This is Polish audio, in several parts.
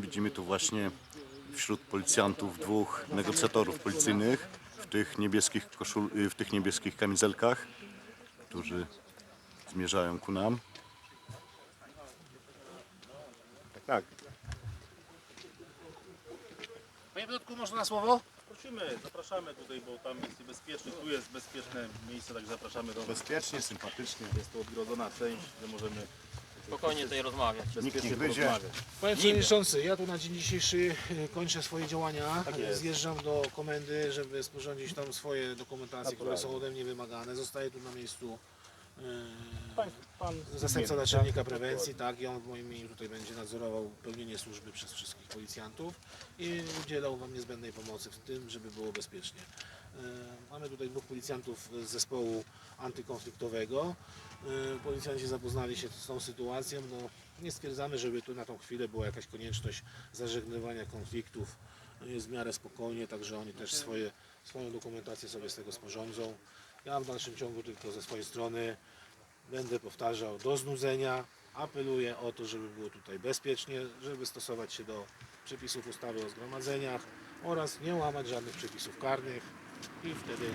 Widzimy tu właśnie wśród policjantów dwóch negocjatorów policyjnych w tych niebieskich, koszul, y, w tych niebieskich kamizelkach, którzy zmierzają ku nam. Tak. Panie Piotrku, można na słowo? Prosimy, zapraszamy tutaj, bo tam jest niebezpiecznie, tu jest bezpieczne miejsce, tak zapraszamy do. Bezpiecznie, sympatycznie. Jest to odgrodzona część, że możemy Spokojnie tutaj rozmawiać. bezpiecznie nie porozmawiać. Panie Przewodniczący, ja tu na dzień dzisiejszy e, kończę swoje działania. Tak. Zjeżdżam do komendy, żeby sporządzić tam swoje dokumentacje, które są ode mnie wymagane. Zostaję tu na miejscu e, Pan, pan zastępca naczelnika prewencji, tak, i on w moim imieniu tutaj będzie nadzorował pełnienie służby przez wszystkich policjantów i udzielał Wam niezbędnej pomocy w tym, żeby było bezpiecznie. E, Mamy tutaj dwóch policjantów z zespołu antykonfliktowego. E, Policjanci zapoznali się z tą sytuacją. No, nie stwierdzamy, żeby tu na tą chwilę była jakaś konieczność zażegnywania konfliktów. Jest w miarę spokojnie, także oni też swoje, swoją dokumentację sobie z tego sporządzą. Ja w dalszym ciągu tylko ze swojej strony będę powtarzał do znudzenia. Apeluję o to, żeby było tutaj bezpiecznie, żeby stosować się do przepisów ustawy o zgromadzeniach oraz nie łamać żadnych przepisów karnych i wtedy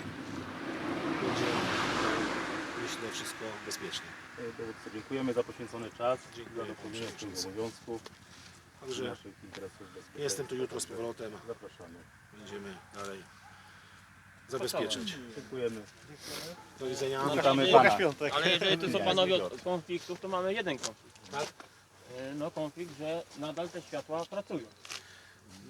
bezpiecznie. E, Dowódco, dziękujemy za poświęcony czas, Dziękuję, za dopełnienie swoich obowiązków, Także jestem tu jutro z powrotem. Zapraszamy. Będziemy dalej zabezpieczać. Dziękujemy. Do widzenia. Witamy Pana. Ale jeżeli tu są panowie od konfliktów, to mamy jeden konflikt. Tak? E, No konflikt, że nadal te światła pracują.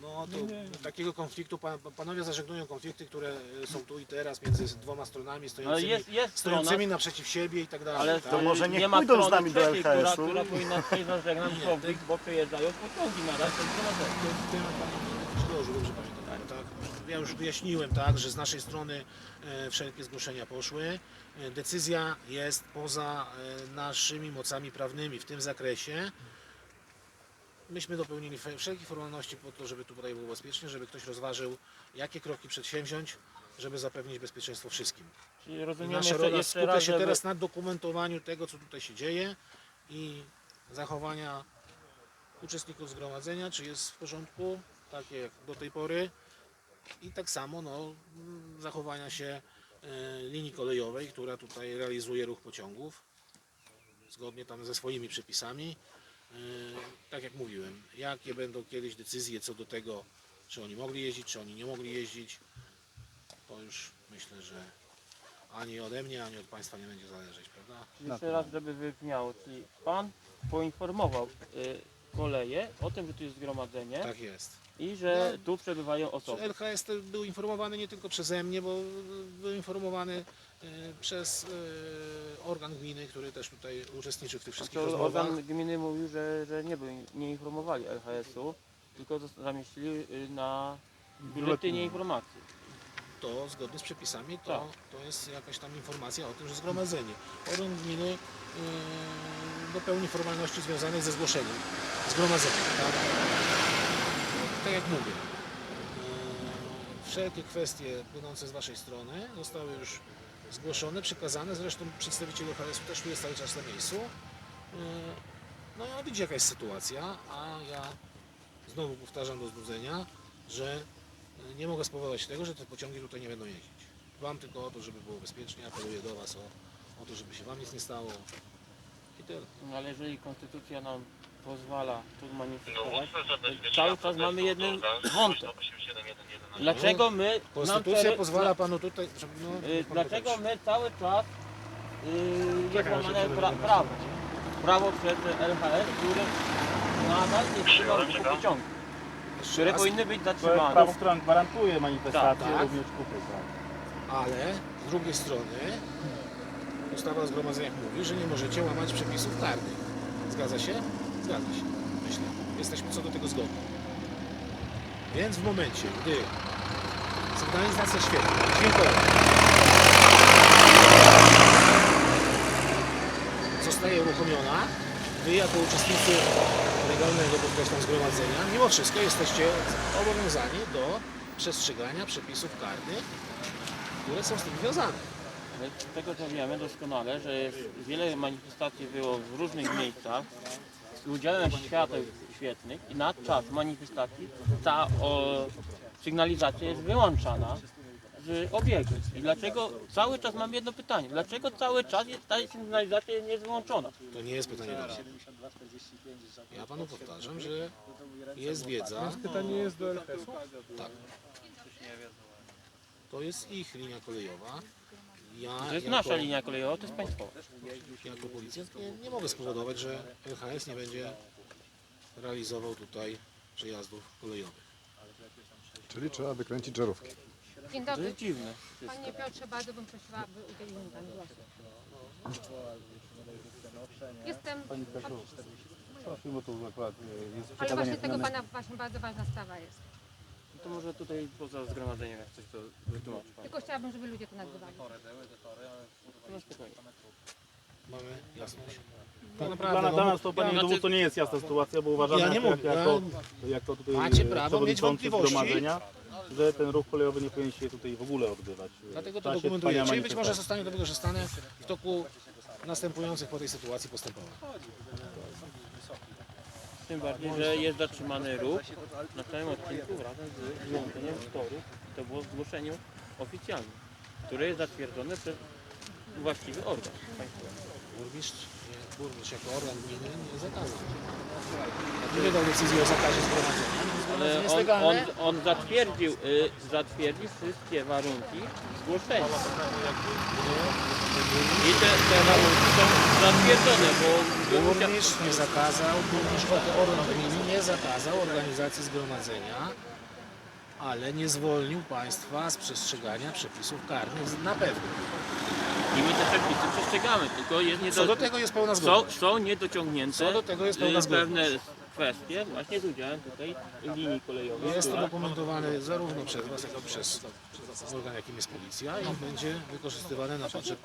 No to takiego konfliktu, pan- panowie zażegnują konflikty, które y, są tu i teraz między dwoma stronami Ale stojącymi, jest, jest strona, stojącymi naprzeciw siebie i tak dalej. ale tak? To może e, niech nie ma pójdą z strony nami do trzeciej, która, powinna przejść na konflikt, bo przejeżdżają pociągi nadal przez zgromadzenie. W tym panie Grzegorzu, dobrze pamiętam, tak? Ja już wyjaśniłem, tak, że z naszej strony e, wszelkie zgłoszenia poszły. E, Decyzja jest poza e, naszymi mocami prawnymi w tym zakresie. Myśmy dopełnili wszelkie formalności po to, żeby tutaj było bezpiecznie, żeby ktoś rozważył, jakie kroki przedsięwziąć, żeby zapewnić bezpieczeństwo wszystkim. Czyli I rozumiemy nasza jeszcze, rola jeszcze skupia raz, się żeby, teraz na dokumentowaniu tego, co tutaj się dzieje i zachowania uczestników zgromadzenia, czy jest w porządku, takie jak do tej pory. I tak samo no, zachowania się e, linii kolejowej, która tutaj realizuje ruch pociągów zgodnie tam ze swoimi przepisami. E, Tak jak mówiłem, jakie będą kiedyś decyzje co do tego, czy oni mogli jeździć, czy oni nie mogli jeździć, to już myślę, że ani ode mnie, ani od Państwa nie będzie zależeć, prawda? jeszcze raz, żeby wybrzmiało, czyli pan poinformował y, koleje o tym, że tu jest zgromadzenie Tak jest. i że tu przebywają osoby. LHS te- był informowany nie tylko przeze mnie, bo był informowany przez e, organ gminy, który też tutaj uczestniczy w tych wszystkich To rozmowach. organ gminy mówił, że, że nie, był, nie informowali LHS-u, tylko zas- zamieścili y, na biuletynie informacji. To zgodnie z przepisami to, Tak. to jest jakaś tam informacja o tym, że zgromadzenie. Organ gminy e, dopełni formalności związanych ze zgłoszeniem zgromadzenia. Tak, tak jak mówię. e, Wszelkie kwestie płynące z Waszej strony zostały już zgłoszone, przekazane. Zresztą przedstawiciel OHS też tu jest cały czas na miejscu. E, No i on widzi jaka jest sytuacja, a ja znowu powtarzam do znudzenia, że nie mogę spowodować tego, że te pociągi tutaj nie będą jeździć. Wam tylko o to, żeby było bezpiecznie, apeluję do Was o, o to, żeby się Wam nic nie stało. I tyle. No, ale jeżeli konstytucja nam pozwala tu manifestować, to cały czas mamy jeden wątek. Dlaczego my, nam Konstytucja tery- pozwala Panu tutaj... Żeby, no, y, dlaczego my cały czas y, jest łamane pra, prawo? Prawo przez LHS, który nadal nie trzymał ruchu pociągu, które raz, powinny być Prawo zatrzymane. stron gwarantuje manifestację, Tak. również tutaj. Tak. Ale z drugiej strony ustawa o zgromadzeniach mówi, że nie możecie łamać przepisów karnych. Zgadza się? Zgadza się. Myślę. Jesteśmy co do tego zgodni. Więc w momencie, gdy sygnalizacja świetna, dźwiękowa zostaje uruchomiona, Wy jako uczestnicy legalnego podkreślam zgromadzenia, mimo wszystko jesteście obowiązani do przestrzegania przepisów karnych, które są z tym związane. My z tego co wiemy doskonale, że jest, wiele manifestacji było w różnych miejscach z udziałem świateł, świetnych i na czas manifestacji ta o, sygnalizacja jest wyłączana z obiegu. I dlaczego cały czas mam jedno pytanie, dlaczego cały czas jest, ta sygnalizacja nie jest wyłączona? To nie jest pytanie do mnie. Ja panu powtarzam, że jest wiedza. Pytanie jest do LHS-u? Tak. To jest ich linia kolejowa. Ja To jest jako, nasza linia kolejowa, to jest państwowa. jako policjant nie, nie mogę spowodować, że LHS nie będzie realizował tutaj przejazdów kolejowych. Czyli trzeba wykręcić żarówki. Dzień To dobry. jest dziwne. Panie Piotrze, bardzo bym prosiła, aby udzielił mi Pan głosu. Jestem, Proszę, bo tu akurat e, jest ale właśnie tego zmiany. Pana właśnie bardzo ważna sprawa jest. To może tutaj poza zgromadzeniem, jak coś to wytłumaczy Pan. Tylko chciałabym, żeby ludzie to nazywali. No spokojnie. Mamy jasność. Dla, naprawdę, dla no, nas to panie ja- dowódco nie jest jasna sytuacja, bo uważamy Ja nie jak, mówię, jak, ja- jako, jak to tutaj Macie e, prawo mieć przewodniczący wątpliwości. zgromadzenia, że ten ruch kolejowy nie powinien się tutaj w ogóle odbywać. e, Dlatego w to czasie dokumentujecie trwania i być może zostanie do wykorzystane w toku następujących po tej sytuacji postępowań. Tym bardziej, że jest zatrzymany ruch na całym odcinku razem z wyłączeniem toru. To było w zgłoszeniu oficjalnym, które jest zatwierdzone przez właściwy organ burmistrz jako organ gminy nie zakazał. Nie wydał decyzji o zakazie zgromadzenia. Ale jest on, legalne. on, on zatwierdził, y, zatwierdził wszystkie warunki zgłoszenia. I te, te warunki są zatwierdzone, bo Burmistrz nie zakazał, burmistrz jako organ gminy nie zakazał organizacji zgromadzenia, ale nie zwolnił państwa z przestrzegania przepisów karnych na pewno. I my te przepisy przestrzegamy, tylko jest nie Co do tego jest pełna zgoda. są, są niedociągnięte Co do tego jest pełna y, zgoda. pewne kwestie właśnie z udziałem tutaj linii kolejowej. Jest to która- dokumentowane zarówno przez Was, jak i przez organ, jakim jest policja i będzie wykorzystywane na potrzeb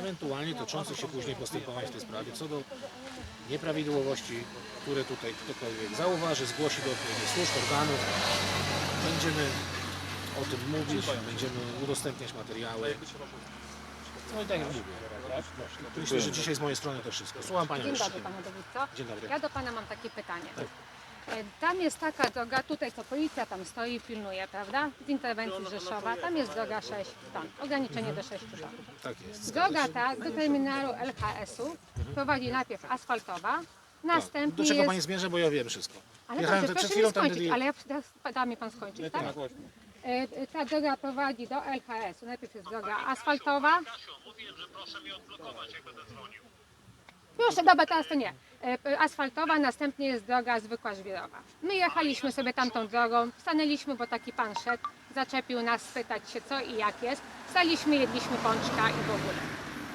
ewentualnie toczących się później postępowań w tej sprawie. Co do nieprawidłowości, które tutaj ktokolwiek zauważy, zgłosi do odpowiednich służb, organów, będziemy o tym mówić, będziemy udostępniać materiały. No i tak jak mówię. Myślę, że dzisiaj z mojej strony to wszystko. Słucham Panią Dzień jeszcze. dobry Panie Dowódco. Dzień dobry. Ja do Pana mam takie pytanie. E, Tam jest taka droga, tutaj co policja tam stoi i pilnuje, prawda? Z interwencji Rzeszowa, tam jest droga 6 ton, ograniczenie do 6 ton. Tak jest. Droga ta do terminalu LHS-u prowadzi najpierw asfaltowa, Do następnie czego jest... Pani zmierza, bo ja wiem wszystko. Ale dobrze, proszę mi skończyć, ale ja teraz da mi Pan skończyć, tak? E, e, Ta droga prowadzi do LHS-u. Najpierw jest droga asfaltowa. Proszę, dobra, teraz to nie. E, e, Asfaltowa, następnie jest droga zwykła żwirowa. My jechaliśmy sobie tamtą drogą, stanęliśmy, bo taki pan szedł, zaczepił nas spytać się co i jak jest. Staliśmy, jedliśmy pączka i w ogóle.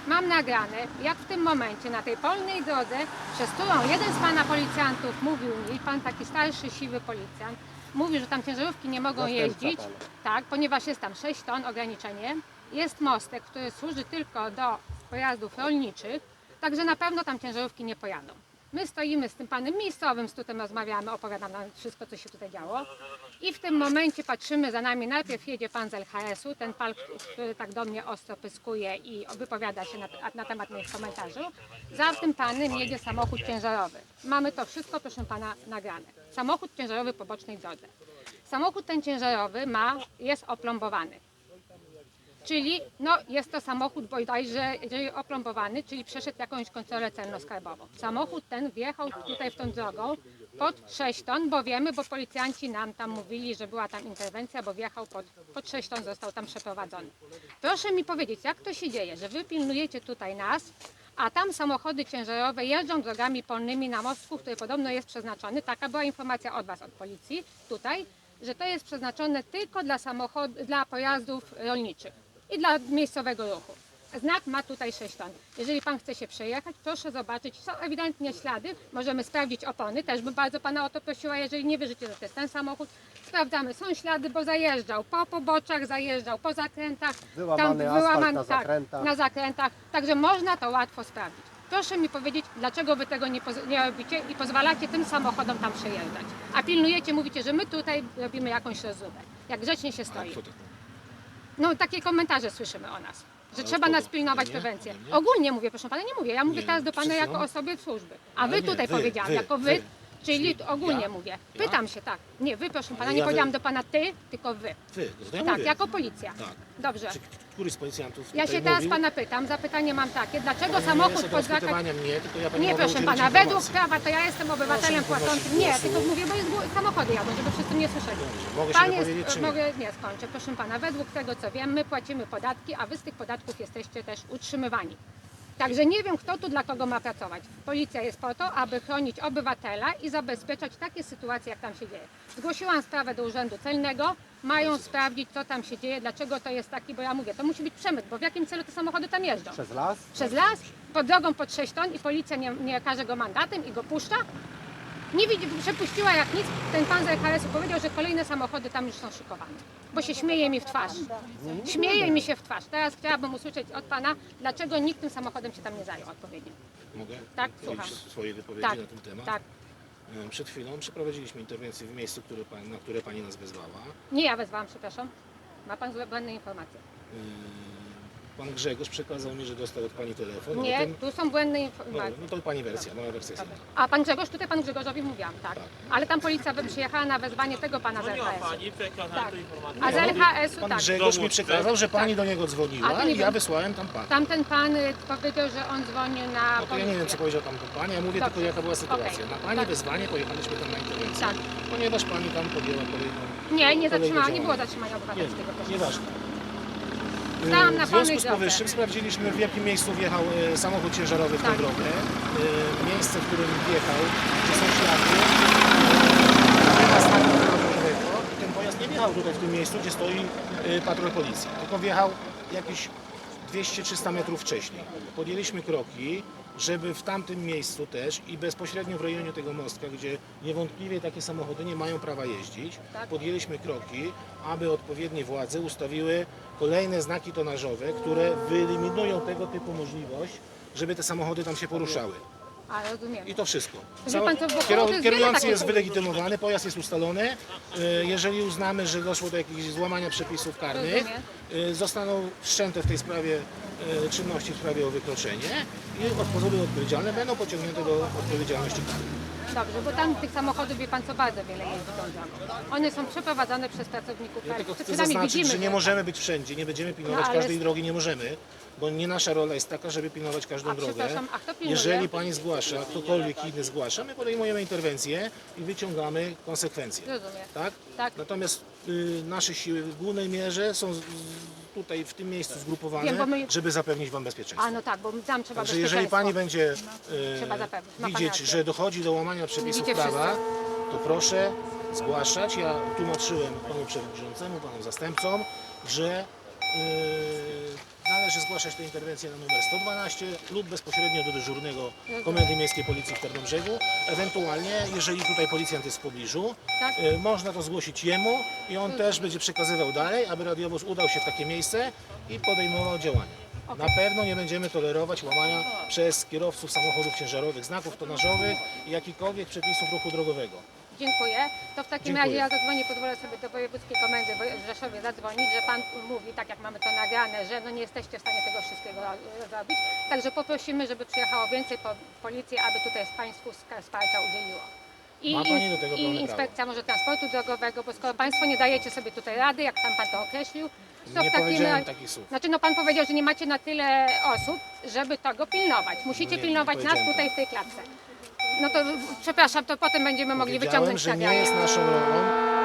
Mam nagrane, jak w tym momencie na tej polnej drodze, przez którą jeden z pana policjantów mówił mi, pan taki starszy, siwy policjant, mówił, że tam ciężarówki nie mogą jeździć, tak, ponieważ jest tam 6 ton ograniczenie. Jest mostek, który służy tylko do pojazdów rolniczych, także na pewno tam ciężarówki nie pojadą. My stoimy z tym panem miejscowym, z którym rozmawiamy, opowiadam nam wszystko, co się tutaj działo. I w tym momencie patrzymy za nami, najpierw jedzie pan z LHS-u, ten pan, który tak do mnie ostro pyskuje i wypowiada się na, na temat moich komentarzy. Za tym panem jedzie samochód ciężarowy. Mamy to wszystko, proszę pana, nagrane. Samochód ciężarowy po bocznej drodze. Samochód ten ciężarowy ma, jest oplombowany. Czyli no, jest to samochód bodajże oplombowany, czyli przeszedł jakąś kontrolę celno-skarbową. Samochód ten wjechał tutaj w tą drogą pod 6 ton, bo wiemy, bo policjanci nam tam mówili, że była tam interwencja, bo wjechał pod, pod 6 ton, został tam przeprowadzony. Proszę mi powiedzieć, jak to się dzieje, że wy pilnujecie tutaj nas, a tam samochody ciężarowe jeżdżą drogami polnymi na mostku, który podobno jest przeznaczony, taka była informacja od was, od policji, tutaj, że to jest przeznaczone tylko dla samochod, dla pojazdów rolniczych i dla miejscowego ruchu. Znak ma tutaj 6 ton. Jeżeli pan chce się przejechać, proszę zobaczyć. Są ewidentnie ślady. Możemy sprawdzić opony. Też bym bardzo pana o to prosiła, jeżeli nie wierzycie, że to jest ten samochód. Sprawdzamy. Są ślady, bo zajeżdżał po poboczach, zajeżdżał po zakrętach. Wyłamany asfalt na tak, zakrętach. na zakrętach. Także można to łatwo sprawdzić. Proszę mi powiedzieć, dlaczego wy tego nie, nie robicie i pozwalacie tym samochodom tam przejeżdżać. A pilnujecie, mówicie, że my tutaj robimy jakąś rozróbę. Jak grzecznie się stoi. No takie komentarze słyszymy o nas. Że Ale trzeba od nas pilnować Ode mnie? prewencję. Ode mnie? Ogólnie mówię, proszę pana, nie mówię. Ja mówię Nie, teraz do pana jako chwilą- osobie służby. A Ale wy nie, tutaj wy, powiedziałam, wy, jako wy, wy. Czyli ogólnie mówię. Pytam się, tak. Nie, wy proszę pana, Ale nie ja wy- powiedziałam do pana ty, tylko wy. Wy, to ja Tak, mówię. jako policja. Tak. Dobrze. Czy któryś z policjantów Ja tutaj się teraz mówił? pana pytam, zapytanie mam takie, dlaczego Pani nie samochód jest pod zakaz... rozpytywania mnie, tylko ja pani Nie, mogę proszę udzielić pana, według informacji. prawa to ja jestem obywatelem Proszę płacącym. Nie, głosu. tylko mówię, bo jest gło- samochody jadą, żeby wszyscy mnie słyszeli. Mogę się Pan wypowiedzieć, jest, czy nie? mogę, nie skończę, proszę pana, według tego co wiem, my płacimy podatki, a wy z tych podatków jesteście też utrzymywani. Także nie wiem, kto tu dla kogo ma pracować. Policja jest po to, aby chronić obywatela i zabezpieczać takie sytuacje, jak tam się dzieje. Zgłosiłam sprawę do Urzędu Celnego, mają sprawdzić, co tam się dzieje, dlaczego to jest taki, bo ja mówię, to musi być przemyt, bo w jakim celu te samochody tam jeżdżą? Przez las? przez las, pod drogą pod 6 ton i policja nie, nie karze go mandatem i go puszcza. Nie widzi, przepuściła jak nic. Ten pan z RKS-u powiedział, że kolejne samochody tam już są szykowane. Bo się śmieje mi w twarz. Śmieje mi się w twarz. Teraz chciałabym usłyszeć od pana, dlaczego nikt tym samochodem się tam nie zajął odpowiednio. Mogę Tak, powiedzieć słucham. swoje wypowiedzi Tak, na ten temat? tak. E, Przed chwilą przeprowadziliśmy interwencję w miejscu, które pan, na które pani nas wezwała. Nie ja wezwałam, przepraszam. Ma pan złe błędne informacje. E, Pan Grzegorz przekazał mi, że dostał od pani telefon. Nie, o tym, tu są błędne no, informacje. no to pani wersja, moja wersja jest inna. A pan Grzegorz, tutaj pan Grzegorzowi mówiłam, tak. Ale tam policja by przyjechała na wezwanie tego pana z Dzwoniła RKS-u. pani, przekazałem Tak. tę informację. A z RKS-u Pan tak. Grzegorz mi przekazał, że pani do niego A dzwoniła to nie i ja wiem. wysłałem tam pana. Tamten pan y, powiedział, że on dzwonił na No to ja nie wiem, co powiedział tam do pani, ja mówię Dobrze. tylko jaka była sytuacja. Okej. Na pani Tak. wezwanie pojechaliśmy tam na interwencję, Tak. ponieważ pani tam podjęła kolejną... Nie, nie zatrzymała, nie było zatrzymania Nie, obywatelskiego. proszę. nieważne. Na W związku z powyższym sprawdziliśmy w jakim miejscu wjechał e, samochód ciężarowy w tę Tak. drogę. E, Miejsce, w którym wjechał, gdzie są ślady. drogowego. I Ten pojazd nie wjechał tutaj w tym miejscu, gdzie stoi e, patrol policji, tylko wjechał jakieś 200-300 metrów wcześniej. Podjęliśmy kroki, żeby w tamtym miejscu też i bezpośrednio w rejonie tego mostka, gdzie niewątpliwie takie samochody nie mają prawa jeździć, Tak. podjęliśmy kroki, aby odpowiednie władze ustawiły kolejne znaki tonażowe, które wyeliminują tego typu możliwość, żeby te samochody tam się poruszały. A rozumiem. I to wszystko. Wie pan co, w Wokoło to Kieru- jest wiele Kierujący takich- jest wylegitymowany, pojazd jest ustalony. E, Jeżeli uznamy, że doszło do jakiegoś złamania przepisów karnych, e, zostaną wszczęte w tej sprawie e, czynności w sprawie o wykroczenie i osoby odpowiedzialne będą pociągnięte do odpowiedzialności karnej. Dobrze, bo tam tych samochodów, wie pan co, bardzo wiele tą drogą. One są przeprowadzane przez pracowników Ja tylko chcę zaznaczyć, że nie że- możemy być wszędzie, nie będziemy pilnować No, ale- każdej drogi, nie możemy, bo nie nasza rola jest taka, żeby pilnować każdą A drogę. przepraszam, a kto pilnuje? Jeżeli pani zgłasza, ktokolwiek inny zgłasza, my podejmujemy interwencję i wyciągamy konsekwencje. Rozumiem. Tak? Tak. Natomiast y, nasze siły w głównej mierze są z, z, tutaj w tym miejscu zgrupowane, Wiem, bo my- żeby zapewnić Wam bezpieczeństwo. A no tak, bo tam trzeba Także jeżeli bezpieczeństwo. Pani będzie Trzeba e. Ma pan widzieć, rację. że dochodzi do łamania przepisów Widzicie prawa, to proszę zgłaszać. Ja tłumaczyłem Panu Przewodniczącemu, Panom Zastępcom, że e, należy zgłaszać te interwencje na numer 112 lub bezpośrednio do dyżurnego Komendy Miejskiej Policji w Tarnobrzegu. Ewentualnie, jeżeli tutaj policjant jest w pobliżu, Tak. e, można to zgłosić jemu i on też będzie przekazywał dalej, aby radiowóz udał się w takie miejsce i podejmował działania. Na pewno nie będziemy tolerować łamania przez kierowców samochodów ciężarowych znaków tonażowych i jakichkolwiek przepisów ruchu drogowego. Dziękuję. To w takim Dziękuję. razie ja zadzwonię, pozwolę sobie do wojewódzkiej komendy w Rzeszowie zadzwonić, że pan mówi, tak jak mamy to nagrane, że no nie jesteście w stanie tego wszystkiego zrobić. Także poprosimy, żeby przyjechało więcej po, policji, aby tutaj z Państwu wsparcia udzieliło. I, Ma pani do tego i pełne inspekcja może transportu drogowego, bo skoro Państwo nie dajecie sobie tutaj rady, jak sam Pan to określił, to Nie w takim powiedziałem razie... takich słów. Znaczy, no Pan powiedział, że nie macie na tyle osób, żeby tego pilnować. Musicie No nie, pilnować nie nas powiedziałem tutaj w tej klatce. No to przepraszam, to potem będziemy mogli Powiedziałem, wyciągnąć że nie jest naszą rolą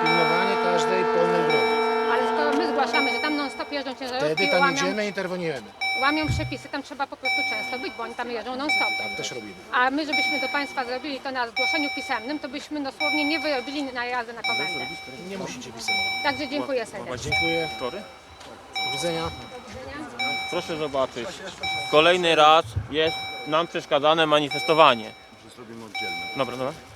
pilnowanie każdej polnej drogi. Ale skoro my zgłaszamy, że tam non stop jeżdżą ciężarówki, Wtedy tam łamią, jedziemy i interweniujemy. łamią przepisy, tam trzeba po prostu często być, bo oni tam jeżdżą non stop. Tak też robimy. A my, żebyśmy do Państwa zrobili to na zgłoszeniu pisemnym, to byśmy dosłownie nie wyrobili na jazdę na komendę. Nie musicie pisemnie. Także dziękuję serdecznie. Dziękuję. Tory? Do widzenia. Proszę zobaczyć. Kolejny raz jest nam przeszkadzane manifestowanie. Oddzielne. Dobra, dobra.